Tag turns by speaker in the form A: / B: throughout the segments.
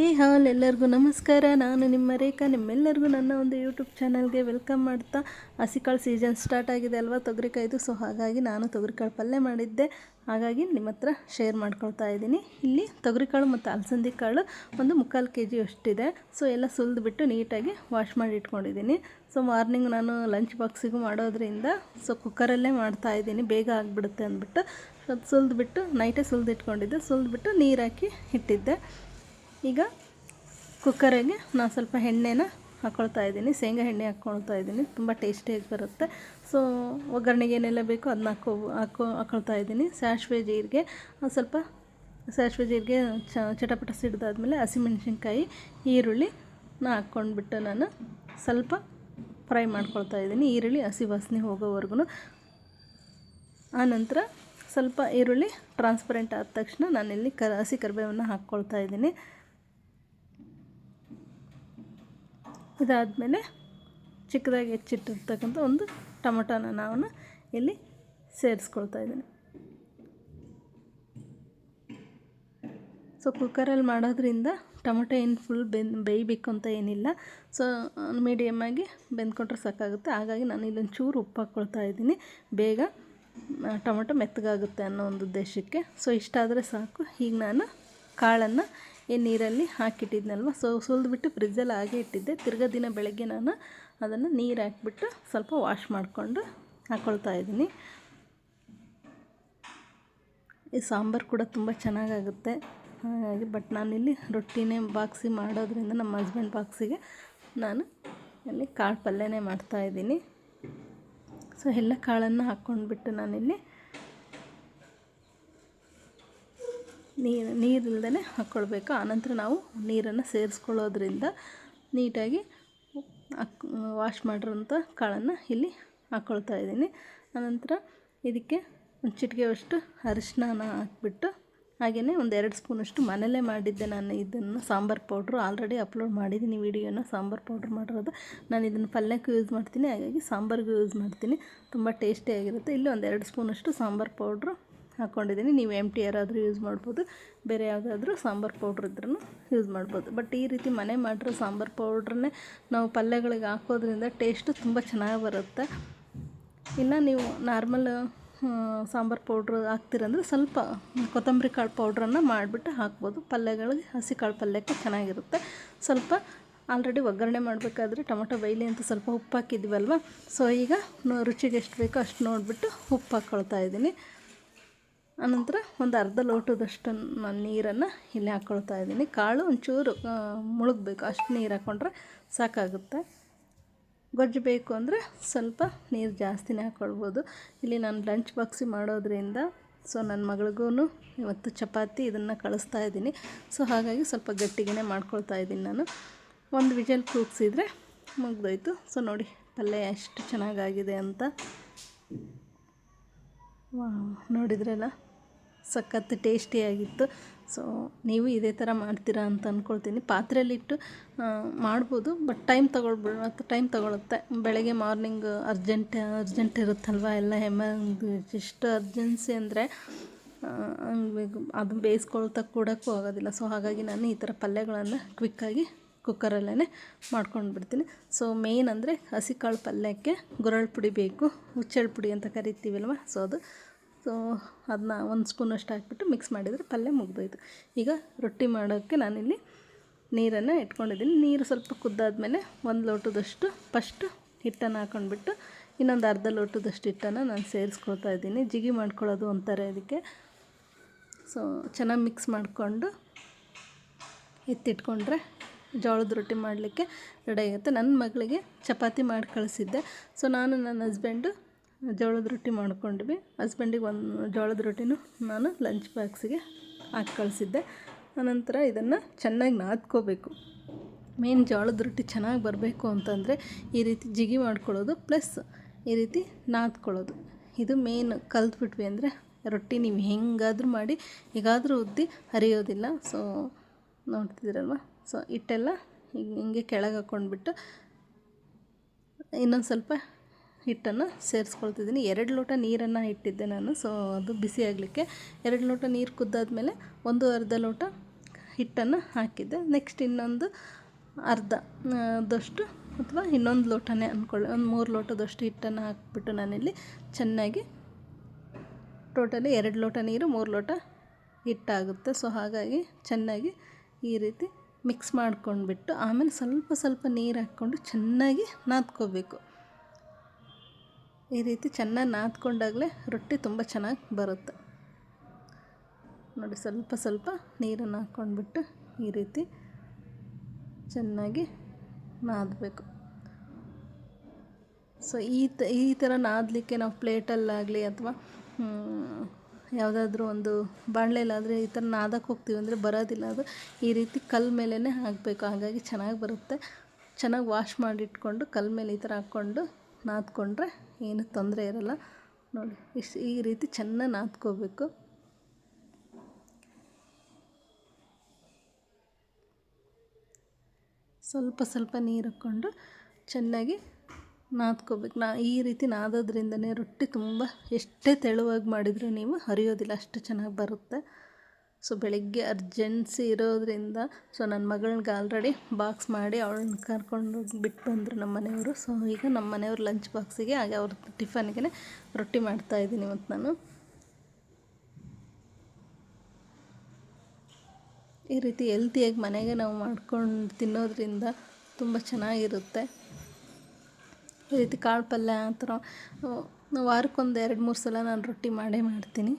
A: ಈ ಹಾಲ್ ಎಲ್ಲರಿಗೂ ನಮಸ್ಕಾರ. ನಾನು ನಿಮ್ಮ ರೇಖಾ. ನಿಮ್ಮೆಲ್ಲರಿಗೂ ನನ್ನ ಒಂದು ಯೂಟ್ಯೂಬ್ ಚಾನಲ್ಗೆ ವೆಲ್ಕಮ್ ಮಾಡ್ತಾ ಹಸಿಕಾಳು ಸೀಸನ್ ಸ್ಟಾರ್ಟ್ ಆಗಿದೆ ಅಲ್ವಾ? ತೊಗರಿಕಾಯ್ದು. ಸೊ ಹಾಗಾಗಿ ನಾನು ತೊಗರಿಕಾಳು ಪಲ್ಯ ಮಾಡಿದ್ದೆ. ಹಾಗಾಗಿ ನಿಮ್ಮ ಹತ್ರ ಶೇರ್ ಮಾಡ್ಕೊಳ್ತಾ ಇದ್ದೀನಿ. ಇಲ್ಲಿ ತೊಗರಿಕಾಳು ಮತ್ತು ಅಲಸಂದಿ ಕಾಳು ಒಂದು ಮುಕ್ಕಾಲು ಕೆ ಜಿ ಅಷ್ಟಿದೆ. ಸೊ ಎಲ್ಲ ಸುಲಿದ್ಬಿಟ್ಟು ನೀಟಾಗಿ ವಾಶ್ ಮಾಡಿ ಇಟ್ಕೊಂಡಿದ್ದೀನಿ. ಸೊ ಮಾರ್ನಿಂಗ್ ನಾನು ಲಂಚ್ ಬಾಕ್ಸಿಗೂ ಮಾಡೋದ್ರಿಂದ ಸೊ ಕುಕ್ಕರಲ್ಲೇ ಮಾಡ್ತಾ ಇದ್ದೀನಿ. ಬೇಗ ಆಗಿಬಿಡುತ್ತೆ ಅಂದ್ಬಿಟ್ಟು. ಅದು ಸುಲಿದ್ಬಿಟ್ಟು ನೈಟೇ ಸುಲಿದಿಟ್ಕೊಂಡಿದ್ದೆ. ಸುಲಿದ್ಬಿಟ್ಟು ನೀರು ಹಾಕಿ ಇಟ್ಟಿದ್ದೆ. ಈಗ ಕುಕ್ಕರಿಗೆ ನಾನು ಸ್ವಲ್ಪ ಎಣ್ಣೆನ ಹಾಕ್ಕೊಳ್ತಾ ಇದ್ದೀನಿ. ಶೇಂಗಾ ಎಣ್ಣೆ ಹಾಕ್ಕೊಳ್ತಾ ಇದ್ದೀನಿ. ತುಂಬ ಟೇಸ್ಟಿಯಾಗಿ ಬರುತ್ತೆ. ಸೊ ಒಗ್ಗರಣೆಗೆ ಏನೆಲ್ಲ ಬೇಕೋ ಅದನ್ನ ಹಾಕೋ ಹಾಕೋ ಹಾಕ್ಕೊಳ್ತಾ ಇದ್ದೀನಿ. ಸಾಸಿವೆ ಜೀರಿಗೆ ಸ್ವಲ್ಪ ಸಾಸಿವೆ ಜೀರಿಗೆ, ಚ, ಚಟಪಟ ಸಿಡ್ದಾದ್ಮೇಲೆ ಹಸಿಮೆಣ್ಸಿನ್ಕಾಯಿ, ಈರುಳ್ಳಿ ಹಾಕ್ಕೊಂಡ್ಬಿಟ್ಟು ನಾನು ಸ್ವಲ್ಪ ಫ್ರೈ ಮಾಡ್ಕೊಳ್ತಾ ಇದ್ದೀನಿ. ಈರುಳ್ಳಿ ಹಸಿ ವಾಸನೆ ಹೋಗೋವರೆಗೂ ಆನಂತರ ಸ್ವಲ್ಪ ಈರುಳ್ಳಿ ಟ್ರಾನ್ಸ್ಪರೆಂಟ್ ಆದ ತಕ್ಷಣ ನಾನಿಲ್ಲಿ ಕ, ಹಸಿ ಕರಿಬೇವನ್ನು ಹಾಕ್ಕೊಳ್ತಾ ಇದ್ದೀನಿ. ಇದಾದಮೇಲೆ ಚಿಕ್ಕದಾಗಿ ಹೆಚ್ಚಿಟ್ಟಿರ್ತಕ್ಕಂಥ ಒಂದು ಟೊಮೊಟೊನ ನಾವು ಇಲ್ಲಿ ಸೇರಿಸ್ಕೊಳ್ತಾ ಇದ್ದೀನಿ. ಸೊ ಕುಕ್ಕರಲ್ಲಿ ಮಾಡೋದ್ರಿಂದ ಟೊಮೊಟೊ ಏನು ಫುಲ್ ಬೆನ್, ಬೇಯಬೇಕು ಅಂತ ಏನಿಲ್ಲ. ಸೊ ಮೀಡಿಯಮ್ಮಾಗಿ ಬೆಂದ್ಕೊಂಡ್ರೆ ಸಾಕಾಗುತ್ತೆ. ಹಾಗಾಗಿ ನಾನು ಇಲ್ಲೊಂದು ಚೂರು ಉಪ್ಪು ಹಾಕ್ಕೊಳ್ತಾ ಇದ್ದೀನಿ. ಬೇಗ ಟೊಮೊಟೊ ಮೆತ್ತಗಾಗುತ್ತೆ ಅನ್ನೋ ಒಂದು ಉದ್ದೇಶಕ್ಕೆ. ಸೊ ಇಷ್ಟಾದರೆ ಸಾಕು. ಈಗ ನಾನು ಕಾಳನ್ನು ಏನು ನೀರಲ್ಲಿ ಹಾಕಿಟ್ಟಿದ್ನಲ್ವ? ಸೊ ಸುಲಿದ್ಬಿಟ್ಟು ಫ್ರಿಜ್ಜಲ್ಲಿ ಹಾಗೆ ಇಟ್ಟಿದ್ದೆ. ತಿರ್ಗಾ ದಿನ ಬೆಳಗ್ಗೆ ನಾನು ಅದನ್ನು ನೀರು ಹಾಕ್ಬಿಟ್ಟು ಸ್ವಲ್ಪ ವಾಶ್ ಮಾಡಿಕೊಂಡು ಹಾಕ್ಕೊಳ್ತಾ ಇದ್ದೀನಿ. ಈ ಸಾಂಬಾರು ಕೂಡ ತುಂಬ ಚೆನ್ನಾಗಾಗುತ್ತೆ. ಹಾಗಾಗಿ ಬಟ್ ನಾನಿಲ್ಲಿ ರೊಟ್ಟಿನೇ ಬಾಕ್ಸಿ ಮಾಡೋದ್ರಿಂದ ನಮ್ಮ ಹಸ್ಬೆಂಡ್ ಬಾಕ್ಸಿಗೆ ನಾನು ಇಲ್ಲಿ ಕಾಳು ಪಲ್ಯನೇ ಮಾಡ್ತಾಯಿದ್ದೀನಿ ಸೊ ಎಲ್ಲ ಕಾಳನ್ನು ಹಾಕ್ಕೊಂಡ್ಬಿಟ್ಟು ನಾನಿಲ್ಲಿ ನೀರು ನೀರಿಲ್ದೇ ಹಾಕ್ಕೊಳ್ಬೇಕು ಆನಂತರ ನಾವು ನೀರನ್ನು ಸೇರಿಸ್ಕೊಳ್ಳೋದ್ರಿಂದ ನೀಟಾಗಿ ಹಾಕ್ ವಾಶ್ ಮಾಡಿರೋಂಥ ಕಾಳನ್ನು ಇಲ್ಲಿ ಹಾಕ್ಕೊಳ್ತಾ ಇದ್ದೀನಿ. ಆನಂತರ ಇದಕ್ಕೆ ಒಂದು ಚಿಟಿಕೆಯಷ್ಟು ಅರಿಶಿನ ಹಾಕ್ಬಿಟ್ಟು ಹಾಗೆಯೇ ಒಂದು ಎರಡು ಸ್ಪೂನಷ್ಟು ಮನೇಲೇ ಮಾಡಿದ್ದೆ ನಾನು ಇದನ್ನು, ಸಾಂಬಾರು ಪೌಡ್ರು. ಆಲ್ರೆಡಿ ಅಪ್ಲೋಡ್ ಮಾಡಿದ್ದೀನಿ ವಿಡಿಯೋನ. ಸಾಂಬಾರು ಪೌಡ್ರ್ ಮಾಡಿರೋದು. ನಾನು ಇದನ್ನು ಪಲ್ಯಕ್ಕೂ ಯೂಸ್ ಮಾಡ್ತೀನಿ, ಹಾಗಾಗಿ ಸಾಂಬಾರಿಗೂ ಯೂಸ್ ಮಾಡ್ತೀನಿ. ತುಂಬ ಟೇಸ್ಟಿಯಾಗಿರುತ್ತೆ ಇಲ್ಲಿ ಒಂದು ಎರಡು ಸ್ಪೂನಷ್ಟು ಸಾಂಬಾರು ಪೌಡ್ರು ಹಾಕ್ಕೊಂಡಿದ್ದೀನಿ ನೀವು ಎಂ ಟಿ ಯಾರಾದರೂ ಯೂಸ್ ಮಾಡ್ಬೋದು. ಬೇರೆ ಯಾವುದಾದ್ರೂ ಸಾಂಬಾರು ಪೌಡ್ರ್ ಇದ್ರೂ ಯೂಸ್ ಮಾಡ್ಬೋದು. ಬಟ್ ಈ ರೀತಿ ಮನೆ ಮಾಡಿರೋ ಸಾಂಬಾರು ಪೌಡ್ರನ್ನೇ ನಾವು ಪಲ್ಯಗಳಿಗೆ ಹಾಕೋದ್ರಿಂದ ಟೇಸ್ಟು ತುಂಬ ಚೆನ್ನಾಗಿ ಬರುತ್ತೆ. ಇನ್ನು ನೀವು ನಾರ್ಮಲ್ ಸಾಂಬಾರು ಪೌಡ್ರ್ ಹಾಕ್ತೀರಂದ್ರೆ ಸ್ವಲ್ಪ ಕೊತ್ತಂಬರಿ ಕಾಳು ಪೌಡ್ರನ್ನು ಮಾಡಿಬಿಟ್ಟು ಹಾಕ್ಬೋದು. ಪಲ್ಯಗಳಿಗೆ ಹಸಿ ಕಾಳು ಪಲ್ಯಕ್ಕೆ ಚೆನ್ನಾಗಿರುತ್ತೆ. ಸ್ವಲ್ಪ ಆಲ್ರೆಡಿ ಒಗ್ಗರಣೆ ಮಾಡಬೇಕಾದ್ರೆ ಟೊಮೊಟೊ ಬೈಲಿ ಅಂತ ಸ್ವಲ್ಪ ಉಪ್ಪು ಹಾಕಿದ್ವಲ್ವ? ಸೊ ಈಗ ರುಚಿಗೆ ಎಷ್ಟು ಬೇಕೋ ಅಷ್ಟು ನೋಡಿಬಿಟ್ಟು ಉಪ್ಪು ಹಾಕ್ಕೊಳ್ತಾ ಇದ್ದೀನಿ. ಆನಂತರ ಒಂದು ಅರ್ಧ ಲೋಟದಷ್ಟು ನಾನು ನೀರನ್ನು ಇಲ್ಲಿ ಹಾಕ್ಕೊಳ್ತಾ ಇದ್ದೀನಿ. ಕಾಳು ಒಂಚೂರು ಮುಳುಗಬೇಕು. ಅಷ್ಟು ನೀರು ಹಾಕ್ಕೊಂಡ್ರೆ ಸಾಕಾಗುತ್ತೆ. ಗೊಜ್ಜು ಬೇಕು ಅಂದರೆ ಸ್ವಲ್ಪ ನೀರು ಜಾಸ್ತಿನೇ ಹಾಕ್ಕೊಳ್ಬೋದು ಇಲ್ಲಿ ನಾನು ಲಂಚ್ ಬಾಕ್ಸಿ ಮಾಡೋದ್ರಿಂದ ಸೊ ನನ್ನ ಮಗಳಿಗೂ ಇವತ್ತು ಚಪಾತಿ ಇದನ್ನು ಕಳಿಸ್ತಾ ಇದ್ದೀನಿ. ಸೊ ಹಾಗಾಗಿ ಸ್ವಲ್ಪ ಗಟ್ಟಿಗೆ ಮಾಡ್ಕೊಳ್ತಾ ಇದ್ದೀನಿ ನಾನು. ಒಂದು ವಿಜಲ್ ಕೂಗ್ಸಿದ್ರೆ ಮುಗ್ದೋಯ್ತು. ಸೊ ನೋಡಿ, ಪಲ್ಯ ಎಷ್ಟು ಚೆನ್ನಾಗಾಗಿದೆ ಅಂತ. ನೋಡಿದ್ರಲ್ಲ? ಸಖತ್ ಟೇಸ್ಟಿಯಾಗಿತ್ತು ಸೊ ನೀವು ಇದೇ ಥರ ಮಾಡ್ತೀರಾ ಅಂತ ಅಂದ್ಕೊಳ್ತೀನಿ ಪಾತ್ರೆಯಲ್ಲಿಟ್ಟು ಮಾಡ್ಬೋದು ಬಟ್ ಟೈಮ್ ತೊಗೊಳ್ಬಿಡ ಟೈಮ್ ತೊಗೊಳುತ್ತೆ. ಬೆಳಗ್ಗೆ ಮಾರ್ನಿಂಗ್ ಅರ್ಜೆಂಟ್ ಅರ್ಜೆಂಟ್ ಇರುತ್ತಲ್ವ ಎಲ್ಲ ಹೆಮ್ಮ ಎಷ್ಟು ಅರ್ಜೆನ್ಸಿ ಅಂದರೆ ಅದು ಬೇಯಿಸ್ಕೊಳ್ತಾ ಕೂಡೋಕ್ಕೂ ಆಗೋದಿಲ್ಲ. ಸೊ ಹಾಗಾಗಿ ನಾನು ಈ ಥರ ಪಲ್ಯಗಳನ್ನು ಕ್ವಿಕ್ಕಾಗಿ ಕುಕ್ಕರಲ್ಲೇ ಮಾಡ್ಕೊಂಡು ಬಿಡ್ತೀನಿ ಸೊ ಮೇಯ್ನ್ ಅಂದರೆ ಹಸಿ ಕಾಳು ಪಲ್ಯಕ್ಕೆ ಗುರಳ್ ಪುಡಿ ಬೇಕು, ಹುಚ್ಚಳ್ ಪುಡಿ ಅಂತ ಕರಿತೀವಲ್ವ? ಸೊ ಅದು. ಸೊ ಅದನ್ನ ಒಂದು ಸ್ಪೂನಷ್ಟು ಹಾಕ್ಬಿಟ್ಟು ಮಿಕ್ಸ್ ಮಾಡಿದರೆ ಪಲ್ಯ ಮುಗ್ದೋಯ್ತು. ಈಗ ರೊಟ್ಟಿ ಮಾಡೋಕ್ಕೆ ನಾನಿಲ್ಲಿ ನೀರನ್ನು ಇಟ್ಕೊಂಡಿದ್ದೀನಿ. ನೀರು ಸ್ವಲ್ಪ ಕುದ್ದಾದ್ಮೇಲೆ ಒಂದು ಲೋಟದಷ್ಟು ಫಸ್ಟು ಹಿಟ್ಟನ್ನು ಹಾಕ್ಕೊಂಡ್ಬಿಟ್ಟು ಇನ್ನೊಂದು ಅರ್ಧ ಲೋಟದಷ್ಟು ಹಿಟ್ಟನ್ನು ನಾನು ಸೇರಿಸ್ಕೊಳ್ತಾ ಇದ್ದೀನಿ. ಜಿಗಿ ಮಾಡ್ಕೊಳ್ಳೋದು ಅಂತಾರೆ ಅದಕ್ಕೆ. ಸೊ ಚೆನ್ನಾಗಿ ಮಿಕ್ಸ್ ಮಾಡಿಕೊಂಡು ಎತ್ತಿಟ್ಕೊಂಡ್ರೆ ಜೋಳದ ರೊಟ್ಟಿ ಮಾಡಲಿಕ್ಕೆ ರೆಡಿ ಆಗುತ್ತೆ. ನನ್ನ ಮಗಳಿಗೆ ಚಪಾತಿ ಮಾಡಿ ಕಳಿಸಿದ್ದೆ. ಸೊ ನಾನು ನನ್ನ ಹಸ್ಬೆಂಡು ಜೋಳದ ರೊಟ್ಟಿ ಮಾಡ್ಕೊಂಡ್ವಿ. ಹಸ್ಬೆಂಡಿಗೆ ಒಂದು ಜೋಳದ ರೊಟ್ಟಿನೂ ನಾನು ಲಂಚ್ ಬಾಕ್ಸಿಗೆ ಹಾಕಿ ಕಳಿಸಿದ್ದೆ. ಆನಂತರ ಇದನ್ನು ಚೆನ್ನಾಗಿ ನಾದ್ಕೋಬೇಕು. ಮೇನ್ ಜೋಳದ ರೊಟ್ಟಿ ಚೆನ್ನಾಗಿ ಬರಬೇಕು ಅಂತಂದರೆ ಈ ರೀತಿ ಜಿಗಿ ಮಾಡ್ಕೊಳ್ಳೋದು ಪ್ಲಸ್ ಈ ರೀತಿ ನಾದ್ಕೊಳ್ಳೋದು. ಇದು ಮೇನ್ ಕಲ್ತ್ಬಿಟ್ವಿ ಅಂದರೆ ರೊಟ್ಟಿ ನೀವು ಹೆಂಗಾದರೂ ಮಾಡಿ, ಹೇಗಾದರೂ ಉದ್ದಿ ಹರಿಯೋದಿಲ್ಲ. ಸೊ ನೋಡ್ತಿದ್ದೀರಲ್ವ? ಸೊ ಹಿಟ್ಟೆಲ್ಲ ಹಿಂಗೆ ಕೆಳಗೆ ಹಾಕ್ಕೊಂಡ್ಬಿಟ್ಟು ಇನ್ನೊಂದು ಸ್ವಲ್ಪ ಹಿಟ್ಟನ್ನು ಸೇರಿಸ್ಕೊಳ್ತಿದ್ದೀನಿ. ಎರಡು ಲೋಟ ನೀರನ್ನು ಇಟ್ಟಿದ್ದೆ ನಾನು, ಸೊ ಅದು ಬಿಸಿ ಆಗಲಿಕ್ಕೆ. ಎರಡು ಲೋಟ ನೀರು ಕುದ್ದಾದ್ಮೇಲೆ ಒಂದು ಅರ್ಧ ಲೋಟ ಹಿಟ್ಟನ್ನು ಹಾಕಿದ್ದೆ. ನೆಕ್ಸ್ಟ್ ಇನ್ನೊಂದು ಅರ್ಧ ದಷ್ಟು ಅಥವಾ ಇನ್ನೊಂದು ಲೋಟನೇ ಅಂದ್ಕೊಳ್ಳಿ ಒಂದು ಮೂರು ಲೋಟದಷ್ಟು ಹಿಟ್ಟನ್ನು ಹಾಕಿಬಿಟ್ಟು ನಾನಿಲ್ಲಿ ಚೆನ್ನಾಗಿ ಟೋಟಲಿ ಎರಡು ಲೋಟ ನೀರು, ಮೂರು ಲೋಟ ಹಿಟ್ಟಾಗುತ್ತೆ. ಸೊ ಹಾಗಾಗಿ ಚೆನ್ನಾಗಿ ಈ ರೀತಿ ಮಿಕ್ಸ್ ಮಾಡ್ಕೊಂಡ್ಬಿಟ್ಟು ಆಮೇಲೆ ಸ್ವಲ್ಪ ಸ್ವಲ್ಪ ನೀರು ಹಾಕ್ಕೊಂಡು ಚೆನ್ನಾಗಿ ನಾದ್ಕೋಬೇಕು. ಈ ರೀತಿ ಚೆನ್ನಾಗಿ ನಾದ್ಕೊಂಡಾಗಲೇ ರೊಟ್ಟಿ ತುಂಬ ಚೆನ್ನಾಗಿ ಬರುತ್ತೆ. ನೋಡಿ, ಸ್ವಲ್ಪ ಸ್ವಲ್ಪ ನೀರನ್ನು ಹಾಕ್ಕೊಂಡ್ಬಿಟ್ಟು ಈ ರೀತಿ ಚೆನ್ನಾಗಿ ನಾದಬೇಕು. ಸೊ, ಈ ಈ ಥರ ನಾದಲಿಕ್ಕೆ ನಾವು ಪ್ಲೇಟಲ್ಲಾಗಲಿ ಅಥವಾ ಯಾವುದಾದ್ರೂ ಒಂದು ಬಾಣಲೆಲಾದರೆ ಈ ಥರ ನಾದಕ್ಕೆ ಹೋಗ್ತೀವಿ ಅಂದರೆ ಬರೋದಿಲ್ಲ ಅದು. ಈ ರೀತಿ ಕಲ್ಲ ಮೇಲೇ ಹಾಕಬೇಕು. ಹಾಗಾಗಿ ಚೆನ್ನಾಗಿ ಬರುತ್ತೆ. ಚೆನ್ನಾಗಿ ವಾಶ್ ಮಾಡಿಟ್ಕೊಂಡು ಕಲ್ಲ ಮೇಲೆ ಈ ಥರ ಹಾಕ್ಕೊಂಡು ನಾದ್ಕೊಂಡ್ರೆ ಏನು ತೊಂದರೆ ಇರಲ್ಲ. ನೋಡಿ, ಇಷ್ಟು ಈ ರೀತಿ ಚೆನ್ನಾಗಿ ನಾದ್ಕೋಬೇಕು. ಸ್ವಲ್ಪ ಸ್ವಲ್ಪ ನೀರು ಹಾಕ್ಕೊಂಡು ಚೆನ್ನಾಗಿ ನಾದ್ಕೋಬೇಕು. ನಾ ಈ ರೀತಿ ನಾದೋದ್ರಿಂದನೇ ರೊಟ್ಟಿ ತುಂಬ ಎಷ್ಟೇ ತೆಳುವಾಗಿ ಮಾಡಿದರೂ ನೀವು ಹರಿಯೋದಿಲ್ಲ, ಅಷ್ಟು ಚೆನ್ನಾಗಿ ಬರುತ್ತೆ. ಸೊ ಬೆಳಗ್ಗೆ ಅರ್ಜೆನ್ಸಿ ಇರೋದ್ರಿಂದ ಸೊ ನನ್ನ ಮಗಳನ್ನ ಆಲ್ರೆಡಿ ಬಾಕ್ಸ್ ಮಾಡಿ ಅವಳನ್ನ ಕರ್ಕೊಂಡು ಬಿಟ್ಟು ಬಂದರು ನಮ್ಮ ಮನೆಯವರು. ಸೊ ಈಗ ನಮ್ಮ ಮನೆಯವರು ಲಂಚ್ ಬಾಕ್ಸಿಗೆ ಹಾಗೆ ಅವ್ರ ಟಿಫನ್ಗೆ ರೊಟ್ಟಿ ಮಾಡ್ತಾಯಿದ್ದೀನಿ ಇವತ್ತು ನಾನು. ಈ ರೀತಿ ಹೆಲ್ತಿಯಾಗಿ ಮನೆಗೆ ನಾವು ಮಾಡ್ಕೊಂಡು ತಿನ್ನೋದ್ರಿಂದ ತುಂಬ ಚೆನ್ನಾಗಿರುತ್ತೆ. ಈ ರೀತಿ ಕಾಳು ಪಲ್ಯ ಆ ಥರ. ವಾರಕ್ಕೊಂದು ಎರಡು, ಮೂರು ಸಲ ನಾನು ರೊಟ್ಟಿ ಮಾಡೇ ಮಾಡ್ತೀನಿ.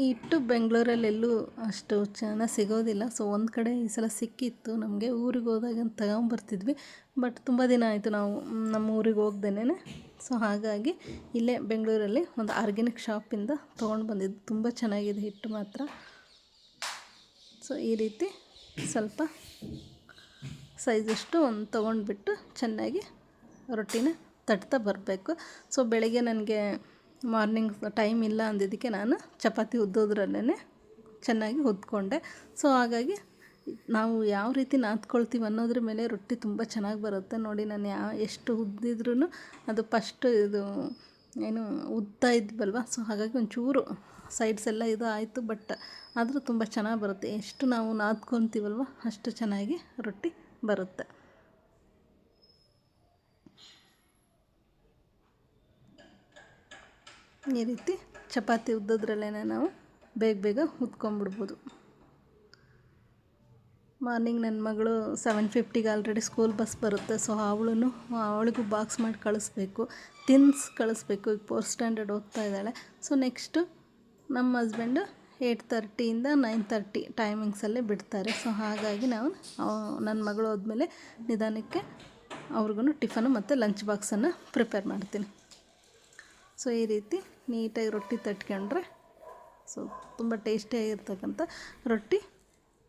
A: ಈ ಹಿಟ್ಟು ಬೆಂಗಳೂರಲ್ಲೆಲ್ಲೂ ಅಷ್ಟು ಚೆನ್ನಾಗಿ ಸಿಗೋದಿಲ್ಲ. ಸೊ ಒಂದು ಕಡೆ ಈ ಸಲ ಸಿಕ್ಕಿತ್ತು. ನಮಗೆ ಊರಿಗೆ ಹೋದಾಗ ತಗೊಂಬರ್ತಿದ್ವಿ. ಬಟ್ ತುಂಬ ದಿನ ಆಯಿತು ನಾವು ನಮ್ಮ ಊರಿಗೆ ಹೋಗ್ದೇನೆ ಸೊ ಹಾಗಾಗಿ ಇಲ್ಲೇ ಬೆಂಗಳೂರಲ್ಲಿ ಒಂದು ಆರ್ಗ್ಯಾನಿಕ್ ಶಾಪಿಂದ ತೊಗೊಂಡು ಬಂದಿದ್ದು. ತುಂಬ ಚೆನ್ನಾಗಿದೆ ಹಿಟ್ಟು ಮಾತ್ರ. ಸೊ ಈ ರೀತಿ ಸ್ವಲ್ಪ ಸೈಜಷ್ಟು ಒಂದು ತೊಗೊಂಡ್ಬಿಟ್ಟು ಚೆನ್ನಾಗಿ ರೊಟ್ಟಿನ ತಟ್ತಾ ಬರಬೇಕು. ಸೊ, ಬೆಳಗ್ಗೆ ನನಗೆ ಮಾರ್ನಿಂಗ್ ಟೈಮ್ ಇಲ್ಲ ಅಂದಿದ್ದಕ್ಕೆ ನಾನು ಚಪಾತಿ ಉದ್ದೋದ್ರಲ್ಲೇ ಚೆನ್ನಾಗಿ ಉದ್ಕೊಂಡೆ ಸೊ, ಹಾಗಾಗಿ ನಾವು ಯಾವ ರೀತಿ ನಾದ್ಕೊಳ್ತೀವಿ ಅನ್ನೋದ್ರ ಮೇಲೆ ರೊಟ್ಟಿ ತುಂಬ ಚೆನ್ನಾಗಿ ಬರುತ್ತೆ. ನೋಡಿ, ನಾನು ಯಾ ಎಷ್ಟು ಉದ್ದಿದ್ರೂ ಅದು ಫಸ್ಟ್ ಇದು ಏನು ಉದ್ದ ಇದ್ವಲ್ವ? ಸೊ, ಹಾಗಾಗಿ ಒಂಚೂರು ಸೈಡ್ಸ್ ಎಲ್ಲ ಇದು ಆಯಿತು, ಬಟ್ ಆದರೂ ತುಂಬ ಚೆನ್ನಾಗಿ ಬರುತ್ತೆ. ಎಷ್ಟು ನಾವು ನಾದ್ಕೊತೀವಲ್ವ, ಅಷ್ಟು ಚೆನ್ನಾಗಿ ರೊಟ್ಟಿ ಬರುತ್ತೆ. ಈ ರೀತಿ ಚಪಾತಿ ಉದ್ದದ್ರಲ್ಲೇ ನಾವು ಬೇಗ ಬೇಗ ಉದ್ಕೊಂಬಿಡ್ಬೋದು ಮಾರ್ನಿಂಗ್ ನನ್ನ ಮಗಳು ಸೆವೆನ್ ಫಿಫ್ಟಿಗೆ ಆಲ್ರೆಡಿ ಸ್ಕೂಲ್ ಬಸ್ ಬರುತ್ತೆ. ಸೊ ಅವಳು ಅವಳಿಗೂ ಬಾಕ್ಸ್ ಮಾಡಿ ಕಳಿಸ್ಬೇಕು. ತಿನ್ಸ್ ಕಳಿಸ್ಬೇಕು. ಈಗ ಫೋರ್ತ್ ಸ್ಟ್ಯಾಂಡರ್ಡ್ ಓದ್ತಾ ಇದ್ದಾಳೆ. ಸೊ ನೆಕ್ಸ್ಟು ನಮ್ಮ ಹಸ್ಬೆಂಡು ಏಯ್ಟ್ ತರ್ಟಿಯಿಂದ ನೈನ್ ತರ್ಟಿ ಟೈಮಿಂಗ್ಸಲ್ಲೇ ಬಿಡ್ತಾರೆ. ಸೊ ಹಾಗಾಗಿ ನಾವು ನನ್ನ ಮಗಳು ಹೋದ್ಮೇಲೆ ನಿಧಾನಕ್ಕೆ ಅವ್ರಿಗೂ ಟಿಫನು ಮತ್ತು ಲಂಚ್ ಬಾಕ್ಸನ್ನು ಪ್ರಿಪೇರ್ ಮಾಡ್ತೀನಿ. ಸೊ ಈ ರೀತಿ ನೀಟಾಗಿ ರೊಟ್ಟಿ ತಟ್ಕೊಂಡ್ರೆ ಸೊ ತುಂಬ ಟೇಸ್ಟಿಯಾಗಿರ್ತಕ್ಕಂಥ ರೊಟ್ಟಿ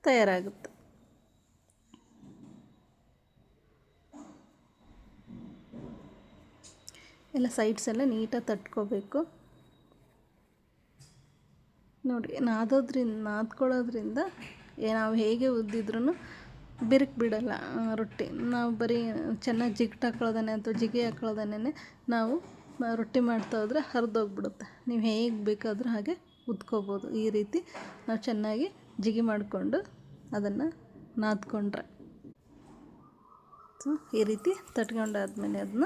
A: ತಯಾರಾಗುತ್ತೆ. ಎಲ್ಲ ಸೈಡ್ಸ್ ಎಲ್ಲ ನೀಟಾಗಿ ತಟ್ಕೋಬೇಕು. ನೋಡಿ ನಾದೋದ್ರಿಂದ, ನಾದ್ಕೊಳ್ಳೋದ್ರಿಂದ ಏ- ನಾವು ಹೇಗೆ ಉದ್ದಿದ್ರೂ ಬಿರುಕು ಬಿಡಲ್ಲ ರೊಟ್ಟಿ. ನಾವು ಬರೀ ಚೆನ್ನಾಗಿ ಜಿಗ್ಟ್ ಹಾಕ್ಕೊಳ್ಳೋದನ್ನೇ ಅಥವಾ ಜಿಗಿ ಹಾಕ್ಕೊಳ್ಳೋದನ್ನೇ ನಾವು ರೊಟ್ಟಿ ಮಾಡ್ತಾ ಹೋದರೆ ಹರಿದೋಗ್ಬಿಡುತ್ತೆ. ನೀವು ಹೇಗೆ ಬೇಕಾದರೂ ಹಾಗೆ ಉದ್ಕೋಬೋದು. ಈ ರೀತಿ ನಾವು ಚೆನ್ನಾಗಿ ಜಿಗಿ ಮಾಡಿಕೊಂಡು ಅದನ್ನು ನಾದ್ಕೊಂಡ್ರೆ. ಸೊ, ಈ ರೀತಿ ತಟ್ಕೊಂಡಾದ್ಮೇಲೆ ಅದನ್ನ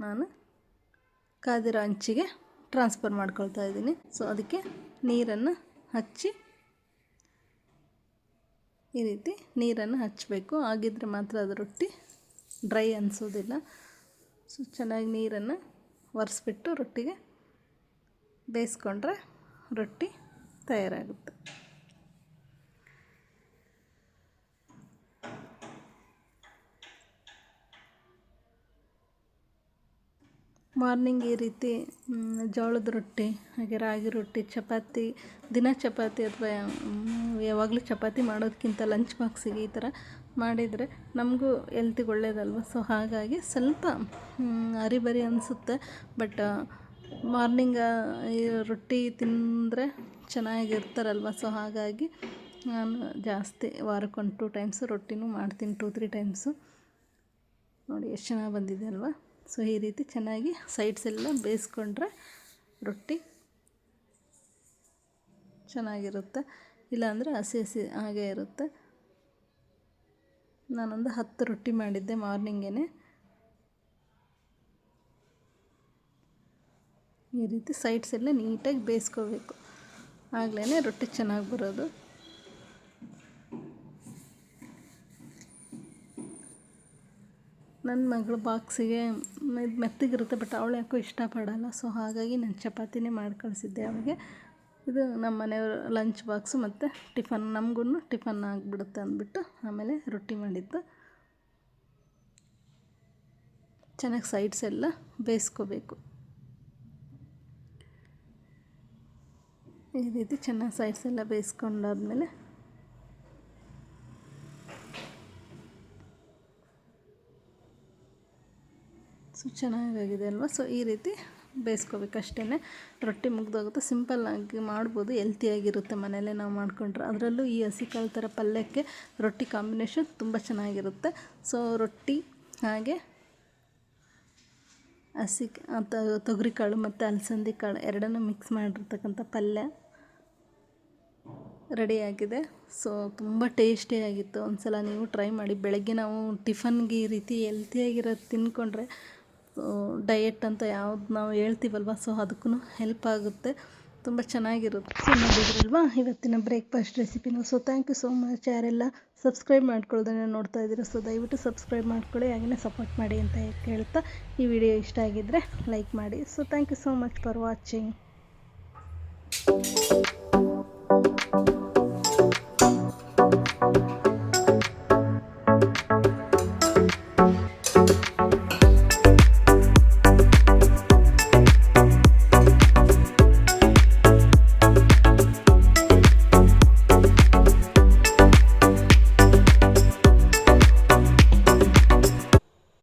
A: ನಾನು ಕಾದಿರೋ ಅಂಚಿಗೆ ಟ್ರಾನ್ಸ್ಫರ್ ಮಾಡ್ಕೊಳ್ತಾ ಇದ್ದೀನಿ. ಸೊ, ಅದಕ್ಕೆ ನೀರನ್ನು ಹಚ್ಚಿ ಈ ರೀತಿ ನೀರನ್ನು ಹಚ್ಚಬೇಕು. ಆಗಿದ್ರೆ ಮಾತ್ರ ಅದು ರೊಟ್ಟಿ ಡ್ರೈ ಅನಿಸೋದಿಲ್ಲ. ಸೊ, ಚೆನ್ನಾಗಿ ನೀರನ್ನು ಒರೆಸ್ಬಿಟ್ಟು ರೊಟ್ಟಿಗೆ ಬೇಯಿಸ್ಕೊಂಡ್ರೆ ರೊಟ್ಟಿ ತಯಾರಾಗುತ್ತೆ. ಮಾರ್ನಿಂಗ್ ಈ ರೀತಿ ಜೋಳದ ರೊಟ್ಟಿ, ಹಾಗೆ ರಾಗಿ ರೊಟ್ಟಿ, ಚಪಾತಿ, ದಿನ ಚಪಾತಿ ಅಥವಾ ಯಾವಾಗಲೂ ಚಪಾತಿ ಮಾಡೋದಕ್ಕಿಂತ ಲಂಚ್ ಬಾಕ್ಸಿಗೆ ಈ ಥರ ಮಾಡಿದರೆ ನಮಗೂ ಎಲ್ತಿಗೆ ಒಳ್ಳೇದಲ್ವ? ಸೊ ಹಾಗಾಗಿ ಸ್ವಲ್ಪ ಅರಿಬರಿ ಅನಿಸುತ್ತೆ ಬಟ್ ಮಾರ್ನಿಂಗ್ ಈ ರೊಟ್ಟಿ ತಿಂದರೆ ಚೆನ್ನಾಗಿರ್ತಾರಲ್ವ? ಸೊ ಹಾಗಾಗಿ ನಾನು ಜಾಸ್ತಿ ವಾರಕ್ಕೊಂದು ಟೂ ಟೈಮ್ಸು ರೊಟ್ಟಿನೂ ಮಾಡ್ತೀನಿ ಟೂ ತ್ರೀ ಟೈಮ್ಸು ನೋಡಿ, ಎಷ್ಟು ಚೆನ್ನಾಗಿ ಬಂದಿದೆ ಅಲ್ವಾ? ಸೊ ಈ ರೀತಿ ಚೆನ್ನಾಗಿ ಸೈಡ್ಸ್ ಎಲ್ಲ ಬೇಯಿಸ್ಕೊಂಡ್ರೆ ರೊಟ್ಟಿ ಚೆನ್ನಾಗಿರುತ್ತೆ. ಇಲ್ಲಾಂದರೆ ಹಸಿ ಹಸಿ ಹಾಗೇ ಇರುತ್ತೆ. ನಾನೊಂದು ಹತ್ತು ರೊಟ್ಟಿ ಮಾಡಿದ್ದೆ ಮಾರ್ನಿಂಗೇ ಈ ರೀತಿ ಸೈಡ್ಸ್ ಎಲ್ಲ ನೀಟಾಗಿ ಬೇಯಿಸ್ಕೋಬೇಕು. ಆಗಲೇ ರೊಟ್ಟಿ ಚೆನ್ನಾಗಿ ಬರೋದು. ನನ್ನ ಮಗಳು ಬಾಕ್ಸಿಗೆ ಮೆತ್ತಗಿರುತ್ತೆ ಬಟ್ ಅವಳು ಯಾಕೋ ಇಷ್ಟಪಡಲ್ಲ. ಸೊ ಹಾಗಾಗಿ ನಾನು ಚಪಾತಿನೇ ಮಾಡಿ ಕಳಿಸಿದ್ದೆ ಅವಳಿಗೆ. ಇದು ನಮ್ಮ ಮನೆಯವ್ರ ಲಂಚ್ ಬಾಕ್ಸು ಮತ್ತು ಟಿಫನ್ ನಮಗೂ ಟಿಫನ್ ಆಗಿಬಿಡುತ್ತೆ ಅಂದ್ಬಿಟ್ಟು ಆಮೇಲೆ ರೊಟ್ಟಿ ಮಾಡಿದ್ದು. ಚೆನ್ನಾಗಿ ಸೈಡ್ಸ್ ಎಲ್ಲ ಬೇಯಿಸ್ಕೋಬೇಕು. ಈ ರೀತಿ ಚೆನ್ನಾಗಿ ಸೈಡ್ಸ್ ಎಲ್ಲ ಬೇಯಿಸ್ಕೊಂಡಾದ್ಮೇಲೆ ಸೊ ಚೆನ್ನಾಗಾಗಿದೆ ಅಲ್ವಾ? ಸೊ ಈ ರೀತಿ ಬೇಯಿಸ್ಕೋಬೇಕು ಅಷ್ಟೇ ರೊಟ್ಟಿ ಮುಗ್ದೋಗುತ್ತೆ. ಸಿಂಪಲ್ಲಾಗಿ ಮಾಡ್ಬೋದು. ಎಲ್ತಿಯಾಗಿರುತ್ತೆ ಮನೆಯಲ್ಲೇ ನಾವು ಮಾಡಿಕೊಂಡ್ರೆ. ಅದರಲ್ಲೂ ಈ ಹಸಿ ಕಾಳು ಥರ ಪಲ್ಯಕ್ಕೆ ರೊಟ್ಟಿ ಕಾಂಬಿನೇಷನ್ ತುಂಬ ಚೆನ್ನಾಗಿರುತ್ತೆ. ಸೊ ರೊಟ್ಟಿ ಹಾಗೆ ಹಸಿ ತೊಗರಿ ಕಾಳು ಮತ್ತು ಅಲಸಂದಿ ಕಾಳು ಎರಡನ್ನೂ ಮಿಕ್ಸ್ ಮಾಡಿರ್ತಕ್ಕಂಥ ಪಲ್ಯ ರೆಡಿಯಾಗಿದೆ ಸೊ ತುಂಬ ಟೇಸ್ಟಿಯಾಗಿತ್ತು ಒಂದು ಸಲ ನೀವು ಟ್ರೈ ಮಾಡಿ. ಬೆಳಗ್ಗೆ ನಾವು ಟಿಫನ್ಗೆ ಈ ರೀತಿ ಎಲ್ತಿಯಾಗಿರೋದು ತಿಂದ್ಕೊಂಡ್ರೆ ಡಯೆಟ್ ಅಂತ ಯಾವ್ದು ನಾವು ಹೇಳ್ತೀವಲ್ವ ಸೊ ಅದಕ್ಕೂ ಹೆಲ್ಪ್ ಆಗುತ್ತೆ. ತುಂಬ ಚೆನ್ನಾಗಿರುತ್ತೆ. ಸೊ ನೋಡಿದ್ರಲ್ವಾ? ಇವತ್ತಿನ ಬ್ರೇಕ್ಫಾಸ್ಟ್ ರೆಸಿಪಿನ so thank you so much ಯಾರೆಲ್ಲ ಸಬ್ಸ್ಕ್ರೈಬ್ ಮಾಡ್ಕೊಳ್ಳೋದನ್ನ ನೋಡ್ತಾ ಇದ್ದೀರಾ ಸೊ ದಯವಿಟ್ಟು ಸಬ್ಸ್ಕ್ರೈಬ್ ಮಾಡ್ಕೊಳ್ಳಿ ಹಾಗೆಯೇ ಸಪೋರ್ಟ್ ಮಾಡಿ ಅಂತ ಕೇಳ್ತಾ ಈ ವಿಡಿಯೋ ಇಷ್ಟ ಆಗಿದ್ದರೆ ಲೈಕ್ ಮಾಡಿ. So thank you so much for watching